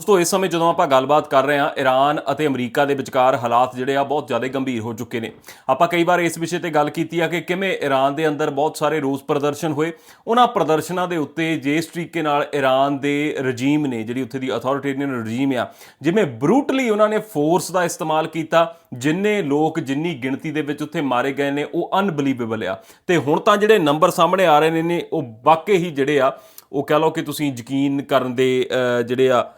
ਦੋਸਤੋ, ਇਸ ਸਮੇਂ ਜਦੋਂ ਆਪਾਂ ਗੱਲਬਾਤ ਕਰ ਰਹੇ ਹਾਂ ਈਰਾਨ ਅਤੇ ਅਮਰੀਕਾ ਦੇ ਵਿਚਕਾਰ ਹਾਲਾਤ ਜਿਹੜੇ ਆ ਬਹੁਤ ਜ਼ਿਆਦਾ ਗੰਭੀਰ ਹੋ ਚੁੱਕੇ ਨੇ। ਆਪਾਂ ਕਈ ਵਾਰ ਇਸ ਵਿਸ਼ੇ ਤੇ ਗੱਲ ਕੀਤੀ ਆ ਕਿ ਕਿਵੇਂ ਈਰਾਨ ਦੇ ਅੰਦਰ ਬਹੁਤ ਸਾਰੇ ਰੋਸ ਪ੍ਰਦਰਸ਼ਨ ਹੋਏ। ਉਹਨਾਂ ਪ੍ਰਦਰਸ਼ਨਾਂ ਦੇ ਉੱਤੇ ਜਿਸ ਤਰੀਕੇ ਨਾਲ ਈਰਾਨ ਦੇ ਰਜੀਮ ਨੇ, ਜਿਹੜੀ ਉੱਥੇ ਦੀ ਅਥਾਰਟੇਰੀਅਨ ਰਜੀਮ ਆ, ਜਿਵੇਂ ਬਰੂਟਲੀ ਉਹਨਾਂ ਨੇ ਫੋਰਸ ਦਾ ਇਸਤੇਮਾਲ ਕੀਤਾ, ਜਿੰਨੇ ਲੋਕ ਜਿੰਨੀ ਗਿਣਤੀ ਦੇ ਵਿੱਚ ਉੱਥੇ ਮਾਰੇ ਗਏ ਨੇ, ਉਹ ਅਨਬਲੀਵੇਬਲ ਆ। ਤੇ ਹੁਣ ਤਾਂ ਜਿਹੜੇ ਨੰਬਰ ਸਾਹਮਣੇ ਆ ਰਹੇ ਨੇ, ਉਹ ਵਾਕਈ ਹੀ ਜਿਹੜੇ ਆ, ਉਹ ਕਹ ਲਓ ਕਿ ਤੁਸੀਂ ਯਕੀਨ ਕਰਨ ਦੇ ਜਿਹੜੇ ਆ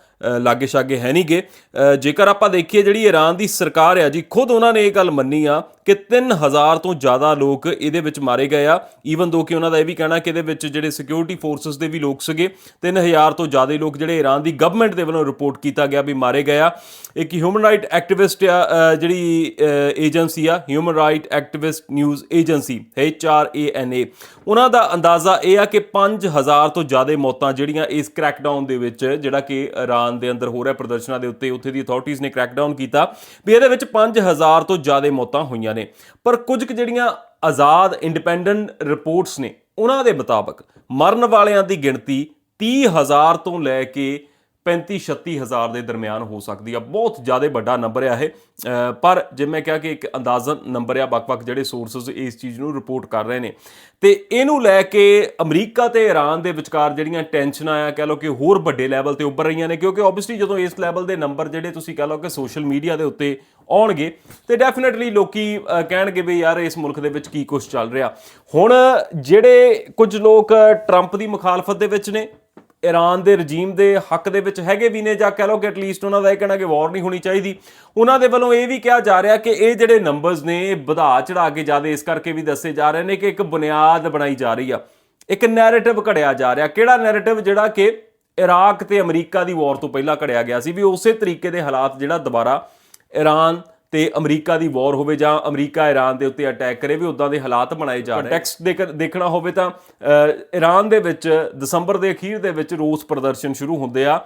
ਲਾਗੇ ਛਾਗੇ ਹੈ ਨਹੀਂਗੇ ਅ, ਜੇਕਰ ਆਪਾਂ ਦੇਖੀਏ ਜਿਹੜੀ ਈਰਾਨ ਦੀ ਸਰਕਾਰ ਹੈ ਜੀ ਖੁਦ ਉਹਨਾਂ ਨੇ ਇਹ ਗੱਲ ਮੰਨੀ ਆ ਕਿ 3000 ਤੋਂ ਜ਼ਿਆਦਾ ਲੋਕ ਇਹਦੇ ਵਿੱਚ ਮਾਰੇ ਗਏ ਆ। ਈਵਨ ਦੋ ਕਿ ਉਹਨਾਂ ਦਾ ਇਹ ਵੀ ਕਹਿਣਾ ਕਿ ਇਹਦੇ ਵਿੱਚ ਜਿਹੜੇ ਸਿਕਿਉਰਿਟੀ ਫੋਰਸਸ ਦੇ ਵੀ ਲੋਕ ਸੀਗੇ 3000 ਤੋਂ ਜ਼ਿਆਦਾ ਲੋਕ ਜਿਹੜੇ ਈਰਾਨ ਦੀ ਗਵਰਨਮੈਂਟ ਦੇ ਵੱਲੋਂ ਰਿਪੋਰਟ ਕੀਤਾ ਗਿਆ ਵੀ ਮਾਰੇ ਗਏ ਆ। ਇੱਕ ਹਿਊਮਨ ਰਾਈਟ ਐਕਟਿਵਿਸਟ ਆ ਜਿਹੜੀ ਏਜੰਸੀ ਆ human right activist news agency H R A N A ਉਹਨਾਂ ਦਾ ਅੰਦਾਜ਼ਾ ਇਹ ਆ ਕਿ 5000 ਤੋਂ ਜ਼ਿਆਦਾ ਮੌਤਾਂ ਜਿਹੜੀਆਂ ਇਸ ਕ੍ਰੈਕਡਾਊਨ ਦੇ ਵਿੱਚ, ਜਿਹੜਾ ਕਿ ਈਰਾਨ ਦੇ ਅੰਦਰ ਹੋ ਰਿਹਾ ਪ੍ਰਦਰਸ਼ਨਾਂ ਦੇ ਉੱਤੇ, ਉੱਥੇ ਦੀ ਅਥਾਰਟੀਆਂ ਨੇ ਕ੍ਰੈਕਡਾਊਨ ਕੀਤਾ। ਵੀ ਇਹਦੇ ਵਿੱਚ 5000 ਤੋਂ ਜ਼ਿਆਦਾ ਮੌਤਾਂ ਹੋਈਆਂ ਨੇ। ਪਰ ਕੁਝ ਕੁ ਜਿਹੜੀਆਂ ਆਜ਼ਾਦ ਇੰਡੀਪੈਂਡੈਂਟ ਰਿਪੋਰਟਸ ਨੇ, ਉਹਨਾਂ ਦੇ ਮੁਤਾਬਕ ਮਰਨ ਵਾਲਿਆਂ ਦੀ ਗਿਣਤੀ 30000 ਤੋਂ ਲੈ ਕੇ 35 36000 ਦੇ ਦਰਮਿਆਨ ਹੋ ਸਕਦੀ ਆ। ਬਹੁਤ ਜ਼ਿਆਦਾ ਵੱਡਾ ਨੰਬਰ ਆ ਇਹ। ਪਰ ਜਿਵੇਂ ਮੈਂ ਕਿਹਾ ਕਿ ਇੱਕ ਅੰਦਾਜ਼ਨ ਨੰਬਰ ਆ, ਵੱਖ-ਵੱਖ ਜਿਹੜੇ ਸੋਰਸਸ ਇਸ ਚੀਜ਼ ਨੂੰ ਰਿਪੋਰਟ ਕਰ ਰਹੇ ਨੇ। ਤੇ ਇਹਨੂੰ ਲੈ ਕੇ ਅਮਰੀਕਾ ਤੇ ਇਰਾਨ ਦੇ ਵਿਚਕਾਰ ਜਿਹੜੀਆਂ ਟੈਨਸ਼ਨਾਂ ਆ, ਕਹ ਲਓ ਕਿ ਹੋਰ ਵੱਡੇ ਲੈਵਲ ਤੇ ਉੱਭਰ ਰਹੀਆਂ ਨੇ, ਕਿਉਂਕਿ ਆਬਵੀਅਸਲੀ ਜਦੋਂ ਇਸ ਲੈਵਲ ਦੇ ਨੰਬਰ ਜਿਹੜੇ ਤੁਸੀਂ ਕਹ ਲਓ ਕਿ ਸੋਸ਼ਲ ਮੀਡੀਆ ਦੇ ਉੱਤੇ ਆਉਣਗੇ, ਤੇ ਡੈਫੀਨਿਟਲੀ ਲੋਕੀ ਕਹਿਣਗੇ ਵੀ ਯਾਰ ਇਸ ਮੁਲਕ ਦੇ ਵਿੱਚ ਕੀ ਕੁਝ ਚੱਲ ਰਿਹਾ। ਹੁਣ ਜਿਹੜੇ ਕੁਝ ਲੋਕ ਟਰੰਪ ਦੀ ਮੁਖਾਲਫਤ ਦੇ ਵਿੱਚ ਨੇ ਈਰਾਨ ਦੇ ਰਜੀਮ ਦੇ ਹੱਕ ਦੇ ਵਿੱਚ ਹੈਗੇ ਵੀ ਨੇ, ਜਾਂ ਕਹ ਲਓ ਕਿ ਐਟਲੀਸਟ ਉਹਨਾਂ ਦਾ ਇਹ ਕਹਿਣਾ ਕਿ ਵਾਰ ਨਹੀਂ ਹੋਣੀ ਚਾਹੀਦੀ। ਉਹਨਾਂ ਦੇ ਵੱਲੋਂ ਇਹ ਵੀ ਕਿਹਾ ਜਾ ਰਿਹਾ ਕਿ ਇਹ ਜਿਹੜੇ ਨੰਬਰਸ ਨੇ, ਇਹ ਵਧਾ ਚੜਾ ਕੇ ਜ਼ਿਆਦਾ ਇਸ ਕਰਕੇ ਵੀ ਦੱਸੇ ਜਾ ਰਹੇ ਨੇ ਕਿ ਇੱਕ ਬੁਨਿਆਦ ਬਣਾਈ ਜਾ ਰਹੀ ਆ। ਇੱਕ ਨੈਰੇਟਿਵ ਘੜਿਆ ਜਾ ਰਿਹਾ। ਕਿਹੜਾ ਨੈਰੇਟਿਵ ਜਿਹੜਾ ਕਿ ਇਰਾਕ ਤੇ ਅਮਰੀਕਾ ਦੀ ਵਾਰ ਤੋਂ ਪਹਿਲਾਂ ਘੜਿਆ ਗਿਆ ਸੀ ਵੀ ਉਸੇ ਤਰੀਕੇ ਦੇ ਹਾਲਾਤ ਜਿਹੜਾ ਦੁਬਾਰਾ ਈਰਾਨ ਤੇ ਅਮਰੀਕਾ ਦੀ ਵਾਰ ਹੋਵੇ ਜਾਂ ਅਮਰੀਕਾ ਈਰਾਨ ਦੇ ਉੱਤੇ ਅਟੈਕ ਕਰੇ, ਵੀ ਉਦਾਂ ਦੇ ਹਾਲਾਤ ਬਣਾਏ ਜਾ ਰਹੇ ਟੈਕਸਟ ਦੇਖਣਾ ਹੋਵੇ ਤਾਂ ਈਰਾਨ ਦੇ ਵਿੱਚ ਦਸੰਬਰ ਦੇ ਅਖੀਰ ਦੇ ਵਿੱਚ ਰੋਸ ਪ੍ਰਦਰਸ਼ਨ ਸ਼ੁਰੂ ਹੁੰਦੇ ਆ।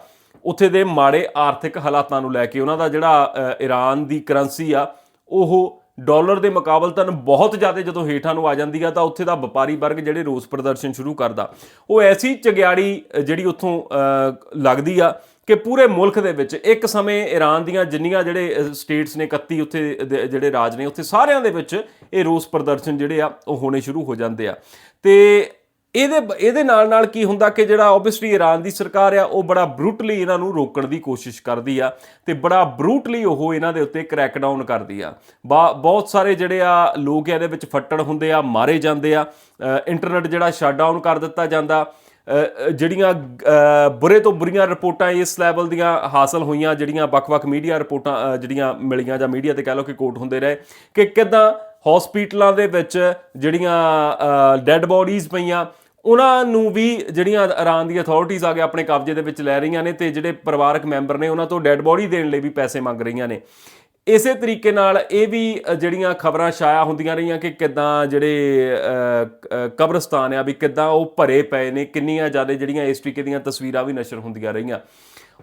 ਉੱਥੇ ਦੇ ਮਾੜੇ ਆਰਥਿਕ ਹਾਲਾਤਾਂ ਨੂੰ ਲੈ ਕੇ ਉਹਨਾਂ ਦਾ ਜਿਹੜਾ ਈਰਾਨ ਦੀ ਕਰੰਸੀ ਆ, ਉਹ ਡਾਲਰ ਦੇ ਮੁਕਾਬਲਤਨ ਬਹੁਤ ਜ਼ਿਆਦਾ ਜਦੋਂ ਹੇਠਾਂ ਨੂੰ ਆ ਜਾਂਦੀ ਆ ਤਾਂ ਉੱਥੇ ਦਾ ਵਪਾਰੀ ਵਰਗ ਜਿਹੜੇ ਰੋਸ ਪ੍ਰਦਰਸ਼ਨ ਸ਼ੁਰੂ ਕਰਦਾ। ਉਹ ਐਸੀ ਚਗਿਆੜੀ ਜਿਹੜੀ ਉੱਥੋਂ ਲੱਗਦੀ ਆ ਕਿ ਪੂਰੇ ਮੁਲਕ ਦੇ ਵਿੱਚ ਇੱਕ ਸਮੇਂ ਈਰਾਨ ਦੀਆਂ ਜਿੰਨੀਆਂ ਜਿਹੜੇ ਸਟੇਟਸ ਨੇ 31 ਉੱਥੇ ਦੇ ਜਿਹੜੇ ਰਾਜ ਨੇ, ਉੱਥੇ ਸਾਰਿਆਂ ਦੇ ਵਿੱਚ ਇਹ ਰੋਸ ਪ੍ਰਦਰਸ਼ਨ ਜਿਹੜੇ ਆ ਉਹ ਹੋਣੇ ਸ਼ੁਰੂ ਹੋ ਜਾਂਦੇ ਆ। ਤੇ ਇਹਦੇ ਇਹਦੇ ਨਾਲ ਨਾਲ ਕੀ ਹੁੰਦਾ ਕਿ ਜਿਹੜਾ ਆਬਵੀਅਸਲੀ ਈਰਾਨ ਦੀ ਸਰਕਾਰ ਆ ਉਹ ਬੜਾ ਬਰੂਟਲੀ ਇਹਨਾਂ ਨੂੰ ਰੋਕਣ ਦੀ ਕੋਸ਼ਿਸ਼ ਕਰਦੀ ਆ ਤੇ ਬੜਾ ਬਰੂਟਲੀ ਉਹ ਇਹਨਾਂ ਦੇ ਉੱਤੇ ਕ੍ਰੈਕਡਾਊਨ ਕਰਦੀ ਆ। ਬਾ- ਬਹੁਤ ਸਾਰੇ ਜਿਹੜੇ ਆ ਲੋਕ ਇਹਦੇ ਵਿੱਚ ਫੱਟੜ ਹੁੰਦੇ ਆ ਮਾਰੇ ਜਾਂਦੇ ਆ। ਅ, ਇੰਟਰਨੈਟ ਜਿਹੜਾ ਸ਼ਟਡਾਊਨ ਕਰ ਦਿੱਤਾ ਜਾਂਦਾ। ਜਿਹੜੀਆਂ ਬੁਰੇ ਤੋਂ ਬੁਰੀਆਂ ਰਿਪੋਰਟਾਂ ਇਸ ਲੈਵਲ ਦੀਆਂ ਹਾਸਲ ਹੋਈਆਂ ਜਿਹੜੀਆਂ ਵੱਖ-ਵੱਖ ਮੀਡੀਆ ਰਿਪੋਰਟਾਂ ਜਿਹੜੀਆਂ ਮਿਲੀਆਂ ਜਾਂ ਮੀਡੀਆ ਤੇ ਕਹਿ ਲਓ ਕਿ ਕੋਟ ਹੁੰਦੇ ਰਹੇ ਕਿ ਕਿਦਾਂ ਹਸਪੀਟਲਾਂ ਦੇ ਵਿੱਚ ਜਿਹੜੀਆਂ ਡੈੱਡ ਬੋਡੀਜ਼ ਪਈਆਂ ਉਹਨਾਂ ਨੂੰ ਵੀ ਜਿਹੜੀਆਂ ਇਰਾਨ ਦੀ ਅਥਾਰਟੀਆਂ ਆ ਕੇ ਆਪਣੇ ਕਬਜ਼ੇ ਦੇ ਵਿੱਚ ਲੈ ਰਹੀਆਂ ਨੇ ਤੇ ਜਿਹੜੇ ਪਰਿਵਾਰਕ ਮੈਂਬਰ ਨੇ ਉਹਨਾਂ ਤੋਂ ਡੈੱਡ ਬੋਡੀ ਦੇਣ ਲਈ ਵੀ ਪੈਸੇ ਮੰਗ ਰਹੀਆਂ ਨੇ। ਇਸੇ ਤਰੀਕੇ ਨਾਲ ਇਹ ਵੀ ਜਿਹੜੀਆਂ ਖਬਰਾਂ ਛਾਇਆ ਹੁੰਦੀਆਂ ਰਹੀਆਂ ਕਿ ਕਿਦਾਂ ਜਿਹੜੇ ਕਬਰਸਤਾਨ ਆ ਵੀ ਕਿਦਾਂ ਉਹ ਭਰੇ ਪਏ ਨੇ, ਕਿੰਨੀਆਂ ਜ਼ਿਆਦਾ ਜਿਹੜੀਆਂ ਇਸ ਤਰੀਕੇ ਦੀਆਂ ਤਸਵੀਰਾਂ ਵੀ ਨਸ਼ਰ ਹੁੰਦੀਆਂ ਰਹੀਆਂ।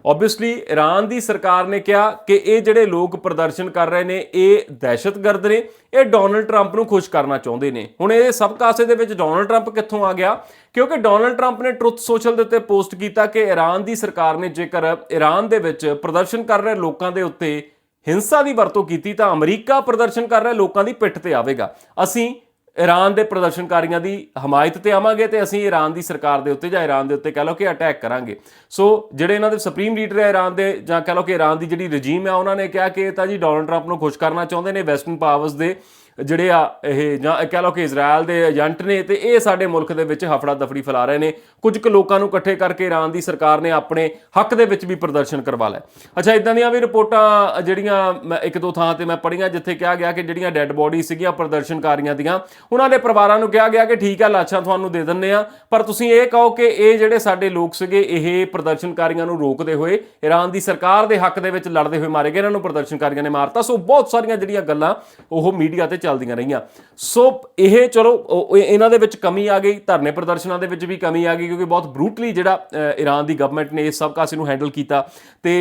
ਆਬਵੀਅਸਲੀ ਈਰਾਨ ਦੀ ਸਰਕਾਰ ਨੇ ਕਿਹਾ ਕਿ ਇਹ ਜਿਹੜੇ ਲੋਕ ਪ੍ਰਦਰਸ਼ਨ ਕਰ ਰਹੇ ਨੇ, ਇਹ ਦਹਿਸ਼ਤਗਰਦ ਨੇ, ਇਹ ਡੋਨਲਡ ਟਰੰਪ ਨੂੰ ਖੁਸ਼ ਕਰਨਾ ਚਾਹੁੰਦੇ ਨੇ। ਹੁਣ ਇਹ ਸਭ ਕਾਸੇ ਦੇ ਵਿੱਚ ਡੋਨਲਡ ਟਰੰਪ ਕਿੱਥੋਂ ਆ ਗਿਆ? ਕਿਉਂਕਿ ਡੋਨਲਡ ਟਰੰਪ ਨੇ ਟਰੁੱਥ ਸੋਸ਼ਲ ਦੇ ਉੱਤੇ ਪੋਸਟ ਕੀਤਾ ਕਿ ਈਰਾਨ ਦੀ ਸਰਕਾਰ ਨੇ ਜੇਕਰ ਈਰਾਨ ਦੇ ਵਿੱਚ ਪ੍ਰਦਰਸ਼ਨ ਕਰ ਰਹੇ ਲੋਕਾਂ ਦੇ ਉੱਤੇ ਹਿੰਸਾ ਦੀ ਵਰਤੋਂ ਕੀਤੀ, ਤਾਂ ਅਮਰੀਕਾ ਪ੍ਰਦਰਸ਼ਨ ਕਰ ਰਹੇ ਲੋਕਾਂ ਦੀ ਪਿੱਠ ਤੇ ਆਵੇਗਾ। ਅਸੀਂ ਈਰਾਨ ਦੇ ਪ੍ਰਦਰਸ਼ਨਕਾਰੀਆਂ ਦੀ ਹਮਾਇਤ ਤੇ ਆਵਾਂਗੇ ਤੇ ਅਸੀਂ ਈਰਾਨ ਦੀ ਸਰਕਾਰ ਦੇ ਉੱਤੇ ਜਾਂ ਈਰਾਨ ਦੇ ਉੱਤੇ ਕਹਿ ਲਓ ਕਿ ਅਟੈਕ ਕਰਾਂਗੇ। ਸੋ ਜਿਹੜੇ ਇਹਨਾਂ ਦੇ ਸੁਪਰੀਮ ਲੀਡਰ ਹੈ ਈਰਾਨ ਦੇ ਜਾਂ ਕਹਿ ਲਓ ਕਿ ਈਰਾਨ ਦੀ ਜਿਹੜੀ ਰਜੀਮ ਹੈ ਉਹਨਾਂ ਨੇ ਕਿਹਾ ਕਿ ਇਹ ਤਾਂ ਜੀ ਡੋਨਲਡ ਟਰੰਪ ਨੂੰ ਖੁਸ਼ ਕਰਨਾ ਚਾਹੁੰਦੇ ਨੇ, ਵੈਸਟਰਨ ਪਾਵਰਸ ਦੇ ਜਿਹੜੇ ਆ ਇਹ ਜਾਂ ਕਹਿ ਲਓ ਕਿ ਇਜ਼ਰਾਈਲ ਦੇ ਏਜੰਟ ਨੇ ਤੇ ਇਹ ਸਾਡੇ ਮੁਲਕ ਦੇ ਵਿੱਚ ਹਫੜਾ ਦਫੜੀ ਫੈਲਾ ਰਹੇ ਨੇ। ਕੁਝ ਕੁ ਲੋਕਾਂ ਨੂੰ ਇਕੱਠੇ ਕਰਕੇ ਈਰਾਨ ਦੀ ਸਰਕਾਰ ਨੇ ਆਪਣੇ ਹੱਕ ਦੇ ਵਿੱਚ ਵੀ ਪ੍ਰਦਰਸ਼ਨ ਕਰਵਾ ਲਿਆ। ਅੱਛਾ ਇਦਾਂ ਦੀਆਂ ਵੀ ਰਿਪੋਰਟਾਂ ਜਿਹੜੀਆਂ ਮੈਂ ਇੱਕ ਦੋ ਥਾਂ ਤੇ ਮੈਂ ਪੜ੍ਹੀਆਂ ਜਿੱਥੇ ਕਿਹਾ ਗਿਆ ਕਿ ਜਿਹੜੀਆਂ ਡੈੱਡ ਬੋਡੀ ਸੀਗੀਆਂ ਪ੍ਰਦਰਸ਼ਨਕਾਰੀਆਂ ਦੀਆਂ, ਉਹਨਾਂ ਦੇ ਪਰਿਵਾਰਾਂ ਨੂੰ ਕਿਹਾ ਗਿਆ ਕਿ ਠੀਕ ਆ, ਲਾਸ਼ਾਂ ਤੁਹਾਨੂੰ ਦੇ ਦਿੰਨੇ ਆ ਪਰ ਤੁਸੀਂ ਇਹ ਕਹੋ ਕਿ ਇਹ ਜਿਹੜੇ ਸਾਡੇ ਲੋਕ ਸੀਗੇ, ਇਹ ਪ੍ਰਦਰਸ਼ਨਕਾਰੀਆਂ ਨੂੰ ਰੋਕਦੇ ਹੋਏ ਈਰਾਨ ਦੀ ਸਰਕਾਰ ਦੇ ਹੱਕ ਦੇ ਵਿੱਚ ਲੜਦੇ ਹੋਏ ਮਾਰੇ ਗਏ, ਇਹਨਾਂ ਨੂੰ ਪ੍ਰਦਰਸ਼ਨਕਾਰੀਆਂ ਨੇ ਮਾਰਤਾ। ਸੋ ਬਹੁਤ ਸਾਰੀਆਂ ਜਿਹੜੀਆਂ ਗੱਲਾਂ ਉਹ ਮੀਡੀਆ ਤੇ ਚੱਲਦੀਆਂ ਰਹੀਆਂ। ਸੋ ਇਹ ਚਲੋ ਇਹਨਾਂ ਦੇ ਵਿੱਚ ਕਮੀ ਆ ਗਈ ਧਰਨੇ ਪ੍ਰਦਰਸ਼ਨਾਂ ਦੇ ਵਿੱਚ ਵੀ ਕਮੀ ਆ ਗਈ ਕਿਉਂਕਿ ਬਹੁਤ ਬਰੂਟਲੀ ਜਿਹੜਾ ਈਰਾਨ ਦੀ ਗਵਰਨਮੈਂਟ ਨੇ ਇਸ ਸਭ ਕਾਸੇ ਨੂੰ ਹੈਂਡਲ ਕੀਤਾ। ਤੇ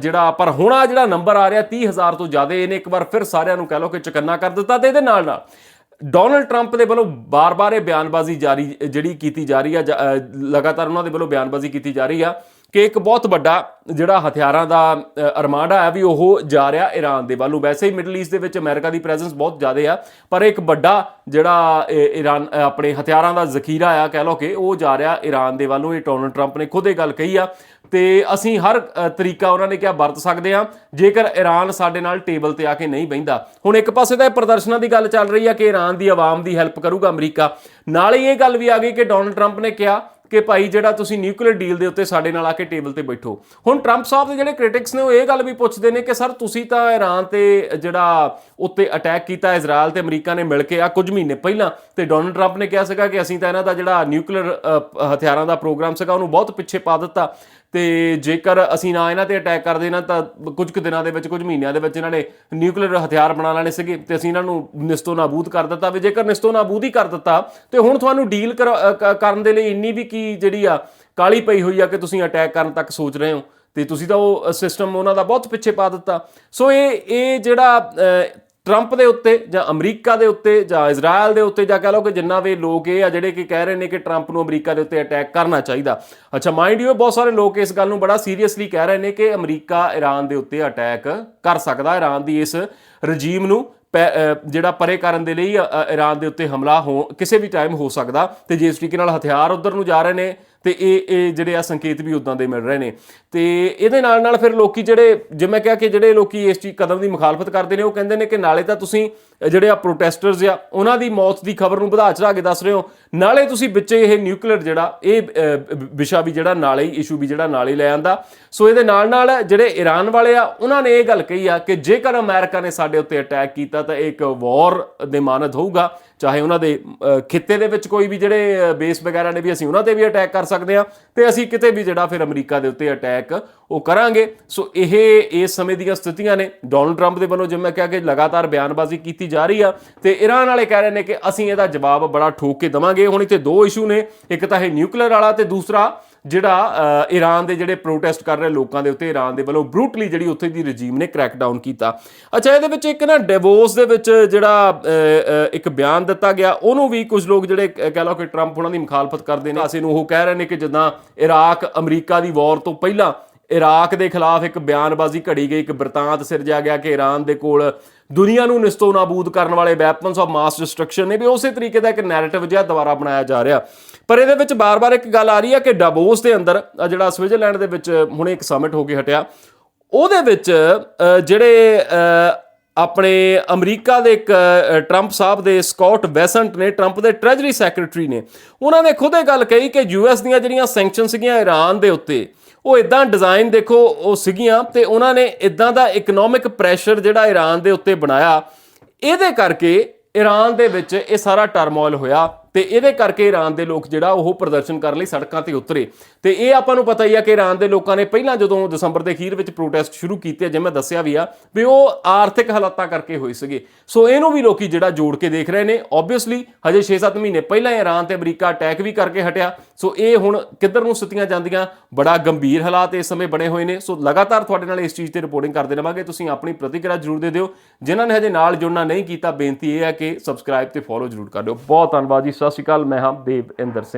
ਜਿਹੜਾ ਪਰ ਹੁਣ ਆ ਜਿਹੜਾ ਨੰਬਰ ਆ ਰਿਹਾ 30000 ਤੋਂ ਜ਼ਿਆਦਾ ਇਹਨੇ ਇੱਕ ਵਾਰ ਫਿਰ ਸਾਰਿਆਂ ਨੂੰ ਕਹਿ ਲਓ ਕਿ ਚਕੰਨਾ ਕਰ ਦਿੱਤਾ ਤੇ ਇਹਦੇ ਨਾਲ ਨਾਲ ਡੋਨਲਡ ਟਰੰਪ ਦੇ ਵੱਲੋਂ ਬਾਰ-ਬਾਰ ਇਹ ਬਿਆਨਬਾਜ਼ੀ ਜਾਰੀ ਜਿਹੜੀ ਕੀਤੀ ਜਾ ਰਹੀ ਆ ਜਾਂ, ਲਗਾਤਾਰ ਉਹਨਾਂ ਦੇ ਵੱਲੋਂ ਬਿਆਨਬਾਜ਼ੀ ਕੀਤੀ ਜਾ ਰਹੀ ਆ। ਕਿ ਇੱਕ ਬਹੁਤ ਵੱਡਾ ਜਿਹੜਾ ਹਥਿਆਰਾਂ ਦਾ ਅ, ਅਰਮਾਡਾ ਹੈ ਵੀ ਉਹ ਜਾ ਰਿਹਾ ਈਰਾਨ ਦੇ ਵੱਲੋਂ। ਵੈਸੇ ਹੀ ਮਿਡਲ ਈਸਟ ਦੇ ਵਿੱਚ ਅਮਰੀਕਾ ਦੀ ਪ੍ਰੈਜ਼ੈਂਸ ਬਹੁਤ ਜ਼ਿਆਦਾ ਆ ਪਰ ਇੱਕ ਵੱਡਾ ਜਿਹੜਾ ਈਰਾਨ ਆਪਣੇ ਹਥਿਆਰਾਂ ਦਾ ਜ਼ਖੀਰਾ ਆ ਕਹਿ ਲਓ ਕਿ ਉਹ ਜਾ ਰਿਹਾ ਈਰਾਨ ਦੇ ਵੱਲੋਂ। ਇਹ ਡੋਨਲਡ ਟਰੰਪ ਨੇ ਖੁਦ ਇਹ ਗੱਲ ਕਹੀ ਆ। ਤੇ ਅਸੀਂ ਹਰ ਤਰੀਕਾ ਉਹਨਾਂ ਨੇ ਕਿਹਾ ਵਰਤ ਸਕਦੇ ਆ। ਜੇਕਰ ਈਰਾਨ ਸਾਡੇ ਨਾਲ ਟੇਬਲ ਤੇ ਆ ਕੇ ਨਹੀਂ ਬਹਿੰਦਾ। ਹੁਣ ਇੱਕ ਪਾਸੇ ਤਾਂ ਇਹ ਪ੍ਰਦਰਸ਼ਨਾਂ ਦੀ ਗੱਲ ਚੱਲ ਰਹੀ ਆ ਕਿ ਈਰਾਨ ਦੀ ਆਵਾਮ ਦੀ ਹੈਲਪ ਕਰੂਗਾ ਅਮਰੀਕਾ। ਨਾਲ ਹੀ ਇਹ ਗੱਲ ਵੀ ਆ ਗਈ ਕਿ ਡੋਨਲਡ ਟਰੰਪ ਨੇ ਕਿਹਾ ਕਿ ਭਾਈ ਜਿਹੜਾ ਤੁਸੀਂ ਨਿਊਕਲੀਅਰ ਡੀਲ ਦੇ ਉੱਤੇ ਸਾਡੇ ਨਾਲ ਆ ਕੇ ਟੇਬਲ ਤੇ ਬੈਠੋ। ਹੁਣ ਟਰੰਪ ਸਾਹਿਬ ਦੇ ਜਿਹੜੇ ਕ੍ਰਿਟਿਕਸ ਨੇ ਉਹ ਇਹ ਗੱਲ ਵੀ ਪੁੱਛਦੇ ਨੇ ਕਿ ਸਰ ਤੁਸੀਂ ਤਾਂ ਇਰਾਨ ਤੇ ਜਿਹੜਾ ਉੱਤੇ ਅਟੈਕ ਕੀਤਾ ਇਜ਼ਰਾਈਲ ਤੇ ਅਮਰੀਕਾ ਨੇ ਮਿਲ ਕੇ ਆ ਕੁਝ ਮਹੀਨੇ ਪਹਿਲਾਂ ਤੇ ਡੋਨਲਡ ਟਰੰਪ ਨੇ ਕਿਹਾ ਸੀਗਾ ਕਿ ਅਸੀਂ ਤਾਂ ਇਹਨਾਂ ਦਾ ਜਿਹੜਾ ਨਿਊਕਲੀਅਰ ਹਥਿਆਰਾਂ ਦਾ ਪ੍ਰੋਗਰਾਮ ਸੀਗਾ ਉਹਨੂੰ ਬਹੁਤ ਪਿੱਛੇ ਪਾ ਦਿੱਤਾ। ਤੇ ਜੇਕਰ ਅਸੀਂ ਨਾ ਇਹਨਾਂ ਤੇ ਅਟੈਕ ਕਰਦੇ ਨਾ, ਤਾਂ ਕੁਝ ਕੁ ਦਿਨਾਂ ਦੇ ਵਿੱਚ, ਕੁਝ ਮਹੀਨਿਆਂ ਦੇ ਵਿੱਚ ਇਹਨਾਂ ਨੇ ਨਿਊਕਲੀਅਰ ਹਥਿਆਰ ਬਣਾ ਲੈਣੇ ਸੀਗੇ ਤੇ ਅਸੀਂ ਇਹਨਾਂ ਨੂੰ ਨਿਸਤੋ ਨਾਬੂਦ ਕਰ ਦਿੱਤਾ। ਵੀ ਜੇਕਰ ਨਿਸਤੋ ਨਾਬੂਦ ਹੀ ਕਰ ਦਿੱਤਾ, ਤੇ ਹੁਣ ਤੁਹਾਨੂੰ ਡੀਲ ਕਰਨ ਦੇ ਲਈ ਇੰਨੀ ਵੀ ਕੀ ਜਿਹੜੀ ਆ ਕਾਲੀ ਪਈ ਹੋਈ ਆ ਕਿ ਤੁਸੀਂ ਅਟੈਕ ਕਰਨ ਤੱਕ ਸੋਚ ਰਹੇ ਹੋ। ਤੇ ਤੁਸੀਂ ਤਾਂ ਉਹ ਸਿਸਟਮ ਉਹਨਾਂ ਦਾ ਬਹੁਤ ਪਿੱਛੇ ਪਾ ਦਿੱਤਾ। ਸੋ ਇਹ ਇਹ ਜਿਹੜਾ ਟਰੰਪ ਦੇ ਉੱਤੇ ਜਾਂ ਅਮਰੀਕਾ ਦੇ ਉੱਤੇ ਜਾਂ ਇਜ਼ਰਾਈਲ ਦੇ ਉੱਤੇ ਜਾਂ ਕਹ ਲਓ ਕਿ ਜਿੰਨਾ ਵੀ ਲੋਕ ਇਹ ਆ ਜਿਹੜੇ ਕਿ ਕਹਿ ਰਹੇ ਨੇ ਕਿ ਟਰੰਪ ਨੂੰ ਅਮਰੀਕਾ ਦੇ ਉੱਤੇ ਅਟੈਕ ਕਰਨਾ ਚਾਹੀਦਾ। ਅੱਛਾ ਮਾਈਂਡ ਯੂ ਬਹੁਤ ਸਾਰੇ ਲੋਕ ਇਸ ਗੱਲ ਨੂੰ ਬੜਾ ਸੀਰੀਅਸਲੀ ਕਹਿ ਰਹੇ ਨੇ ਕਿ ਅਮਰੀਕਾ ਈਰਾਨ ਦੇ ਉੱਤੇ ਅਟੈਕ ਕਰ ਸਕਦਾ ਈਰਾਨ ਦੀ ਇਸ ਰਜੀਮ ਨੂੰ, ਪੈ- ਜਿਹੜਾ ਪਰੇ ਕਰਨ ਦੇ ਲਈ ਈਰਾਨ ਦੇ ਉੱਤੇ ਹਮਲਾ ਹੋ, ਕਿਸੇ ਵੀ ਟਾਈਮ ਹੋ ਸਕਦਾ। ਤੇ ਜਿਸ ਤਰੀਕੇ ਨਾਲ ਹਥਿਆਰ ਉਧਰ ਨੂੰ ਜਾ ਰਹੇ ਨੇ ਤੇ ਇਹ ਇਹ ਜਿਹੜੇ ਆ ਸੰਕੇਤ ਵੀ ਉਦਾਂ ਦੇ ਮਿਲ ਰਹੇ ਨੇ। ਤੇ ਇਹਦੇ ਨਾਲ ਨਾਲ ਫਿਰ ਲੋਕੀ ਜਿਹੜੇ ਜਿਵੇਂ ਕਿਹਾ ਕਿ ਜਿਹੜੇ ਲੋਕੀ ਇਸ ਚੀਜ਼, ਕਦਮ ਦੀ ਮੁਖਾਲਫਤ ਕਰਦੇ ਨੇ, ਉਹ ਕਹਿੰਦੇ ਨੇ ਕਿ ਨਾਲੇ ਤਾਂ ਤੁਸੀਂ ਜਿਹੜੇ ਆ ਪ੍ਰੋਟੈਸਟਰਸ ਆ, ਉਹਨਾਂ ਦੀ ਮੌਤ ਦੀ ਖਬਰ ਨੂੰ ਵਧਾ ਚੜਾ ਕੇ ਦੱਸ ਰਹੇ ਹੋ। ਨਾਲੇ ਤੁਸੀਂ ਵਿੱਚ ਇਹ ਨਿਊਕਲੀਅਰ ਜਿਹੜਾ, ਇਹ ਵਿਸ਼ਾ ਵੀ ਜਿਹੜਾ, ਨਾਲੇ ਹੀ ਇਸ਼ੂ ਵੀ ਜਿਹੜਾ, ਨਾਲੇ ਲੈ ਆਂਦਾ। ਸੋ ਇਹਦੇ ਨਾਲ ਨਾਲ ਜਿਹੜੇ ਈਰਾਨ ਵਾਲੇ ਆ, ਉਹਨਾਂ ਨੇ ਇਹ ਗੱਲ ਕਹੀ ਆ ਕਿ ਜੇਕਰ ਅਮਰੀਕਾ ਨੇ ਸਾਡੇ ਉੱਤੇ ਅਟੈਕ ਕੀਤਾ ਤਾਂ ਇਹ ਇੱਕ ਵਾਰ ਦੇ ਮਾਨਦ ਹੋਊਗਾ। ਚਾਹੇ ਉਹਨਾਂ ਦੇ ਖਿੱਤੇ ਦੇ ਵਿੱਚ ਕੋਈ ਵੀ ਜਿਹੜੇ ਬੇਸ ਵਗੈਰਾ ਨੇ ਵੀ ਅਸੀਂ ਉਹਨਾਂ ਤੇ ਵੀ ਅਟੈਕ ਕਰ ਸਕਦੇ ਆ ਤੇ ਅਸੀਂ ਕਿਤੇ ਵੀ ਜਿਹੜਾ ਫਿਰ ਅਮਰੀਕਾ ਦੇ ਉੱਤੇ ਅਟੈਕ ਉਹ ਕਰਾਂਗੇ। ਸੋ ਇਹ, ਇਸ ਸਮੇਂ ਦੀਆਂ ਸਥਿਤੀਆਂ ਨੇ। ਡੋਨਲਡ ਟਰੰਪ ਦੇ ਵੱਲੋਂ ਜਿਵੇਂ ਮੈਂ ਕਿਹਾ ਕਿ ਲਗਾਤਾਰ ਬਿਆਨਬਾਜ਼ੀ ਕੀਤੀ ਜਾ ਰਹੀ ਆ ਤੇ ਈਰਾਨ ਵਾਲੇ ਕਹਿ ਰਹੇ ਨੇ ਕਿ ਅਸੀਂ ਇਹਦਾ ਜਵਾਬ ਬੜਾ ਠੋਕ ਕੇ ਦਵਾਂਗੇ। ਹੁਣ ਇੱਥੇ ਦੋ ਇਸ਼ੂ ਨੇ। ਇੱਕ ਤਾਂ ਇਹ ਨਿਊਕਲੀਅਰ ਵਾਲਾ ਤੇ ਦੂਸਰਾ ਜਿਹੜਾ ਈਰਾਨ ਦੇ ਜਿਹੜੇ ਪ੍ਰੋਟੈਸਟ ਕਰ ਰਹੇ ਲੋਕਾਂ ਦੇ ਉੱਤੇ ਈਰਾਨ ਦੇ ਵੱਲੋਂ ਬਰੂਟਲੀ ਜਿਹੜੀ ਉੱਥੇ ਦੀ ਰਜੀਮ ਨੇ ਕ੍ਰੈਕ ਡਾਊਨ ਕੀਤਾ। ਅੱਛਾ, ਇਹਦੇ ਵਿੱਚ ਇੱਕ ਨਾ ਡਿਵੋਰਸ ਦੇ ਵਿੱਚ ਜਿਹੜਾ ਇੱਕ ਬਿਆਨ ਦਿੱਤਾ ਗਿਆ, ਉਹਨੂੰ ਵੀ ਕੁਝ ਲੋਕ ਜਿਹੜੇ ਕਹਿ ਲਓ ਕਿ ਟਰੰਪ ਉਹਨਾਂ ਦੀ ਮੁਖਾਲਫਤ ਕਰਦੇ ਨੇ। ਅਸੀਂ ਨੂੰ ਉਹ ਕਹਿ ਰਹੇ ਨੇ ਕਿ ਜਿੱਦਾਂ ਇਰਾਕ, ਅਮਰੀਕਾ ਦੀ ਵਾਰ ਤੋਂ ਪਹਿਲਾਂ ਇਰਾਕ ਦੇ ਖਿਲਾਫ ਇੱਕ ਬਿਆਨਬਾਜ਼ੀ ਘੜੀ ਗਈ, ਇੱਕ ਬਰਤਾਂਤ ਸਿਰਜਿਆ ਗਿਆ ਕਿ ਈਰਾਨ ਦੇ ਕੋਲ ਦੁਨੀਆ ਨੂੰ ਨਿਸਤੋ ਨਾਬੂਦ ਕਰਨ ਵਾਲੇ ਵੈਪਨਸ ਆਫ ਮਾਸ ਡਿਸਟਰਕਸ਼ਨ ਨੇ। ਵੀ ਉਸੇ ਤਰੀਕੇ ਦਾ ਇੱਕ ਨੈਰੇਟਿਵ ਜਿਹਾ ਦੁਬਾਰਾ ਬਣਾਇਆ ਜਾ ਰਿਹਾ। ਪਰ ਇਹਦੇ ਵਿੱਚ ਬਾਰ-ਬਾਰ ਇੱਕ ਗੱਲ ਆ ਰਹੀ ਹੈ ਕਿ ਡਾਬੋਸ ਦੇ ਅੰਦਰ ਜਿਹੜਾ ਸਵਿਟਜ਼ਰਲੈਂਡ ਦੇ ਵਿੱਚ ਹੁਣੇ ਇੱਕ ਸਮਿਟ ਹੋ ਕੇ ਹਟਿਆ। ਉਹਦੇ ਵਿੱਚ ਜਿਹੜੇ ਆਪਣੇ ਅਮਰੀਕਾ ਦੇ ਇੱਕ ਟਰੰਪ ਸਾਹਿਬ ਦੇ ਸਕਾਟ ਵੈਸੈਂਟ ਨੇ, ਟਰੰਪ ਦੇ ਟ੍ਰੈਜਰੀ ਸੈਕਟਰੀ ਨੇ, ਉਹਨਾਂ ਨੇ ਖੁਦ ਇਹ ਗੱਲ ਕਹੀ ਕਿ ਯੂਐਸ ਦੀਆਂ ਜਿਹੜੀਆਂ ਸੈਂਕਸ਼ਨ ਸੀਗੀਆਂ ਈਰਾਨ ਦੇ ਉੱਤੇ, ਉਹ ਇਦਾਂ ਡਿਜ਼ਾਈਨ ਦੇਖੋ, ਉਹ ਸੀਗੀਆਂ ਤੇ ਉਹਨਾਂ ਨੇ ਇਦਾਂ ਦਾ ਇਕਨੋਮਿਕ ਪ੍ਰੈਸ਼ਰ ਜਿਹੜਾ ਈਰਾਨ ਦੇ ਉੱਤੇ ਬਣਾਇਆ, ਇਹਦੇ ਕਰਕੇ ਈਰਾਨ ਦੇ ਵਿੱਚ ਇਹ ਸਾਰਾ ਟਰਮੋਇਲ ਹੋਇਆ। ਤੇ ਇਹਦੇ ਕਰਕੇ ਈਰਾਨ ਦੇ ਲੋਕ ਜਿਹੜਾ ਉਹ ਪ੍ਰਦਰਸ਼ਨ ਕਰਨ ਲਈ ਸੜਕਾਂ ਤੇ ਉਤਰੇ। ਤੇ ਇਹ ਆਪਾਂ ਨੂੰ ਪਤਾ ਹੀ ਆ ਕਿ ਈਰਾਨ ਦੇ ਲੋਕਾਂ ਨੇ ਪਹਿਲਾਂ ਜਦੋਂ ਦਸੰਬਰ ਦੇ ਅਖੀਰ ਵਿੱਚ ਪ੍ਰੋਟੈਸਟ ਸ਼ੁਰੂ ਕੀਤੇ ਜਿਵੇਂ ਮੈਂ ਦੱਸਿਆ ਵੀ ਆ, ਵੀ ਉਹ ਆਰਥਿਕ ਹਾਲਾਤਾਂ ਕਰਕੇ ਹੋਏ ਸੀਗੇ। ਸੋ ਇਹਨੂੰ ਵੀ ਲੋਕੀ ਜਿਹੜਾ ਜੋੜ ਕੇ ਦੇਖ ਰਹੇ ਨੇ। ਆਬਵੀਅਸਲੀ ਹਜੇ 6-7 ਮਹੀਨੇ ਪਹਿਲਾਂ ਈਰਾਨ ਤੇ ਅਮਰੀਕਾ ਅਟੈਕ ਵੀ ਕਰਕੇ ਹਟਿਆ। ਸੋ ਇਹ ਹੁਣ ਕਿੱਧਰ ਨੂੰ ਸਥਿਤੀਆਂ ਜਾਂਦੀਆਂ? ਬੜਾ ਗੰਭੀਰ ਹਾਲਾਤ ਇਸ ਸਮੇਂ ਬਣੇ ਹੋਏ ਨੇ। ਸੋ ਲਗਾਤਾਰ ਤੁਹਾਡੇ ਨਾਲ ਇਸ ਚੀਜ਼ ਤੇ ਰਿਪੋਰਟਿੰਗ ਕਰਦੇ ਰਵਾਂਗੇ। ਤੁਸੀਂ ਆਪਣੀ ਪ੍ਰਤੀਕਿਰਿਆ ਜਰੂਰ ਦੇ ਦਿਓ। ਜਿਨ੍ਹਾਂ ਨੇ ਹਜੇ ਨਾਲ ਜੁੜਨਾ ਨਹੀਂ ਕੀਤਾ, ਬੇਨਤੀ ਇਹ ਹੈ ਕਿ ਸਬਸਕ੍ਰਾਈਬ ਤੇ ਫੋਲੋ ਜਰੂਰ ਕਰ ਦਿਓ। ਬਹੁਤ ਧੰਨਵਾਦ ਜੀ ਸਤਿ ਸ਼੍ਰੀ ਅਕਾਲ ਮੈਂ ਹਾਂ ਦੇਵ ਇੰਦਰ ਸਿੰਘ।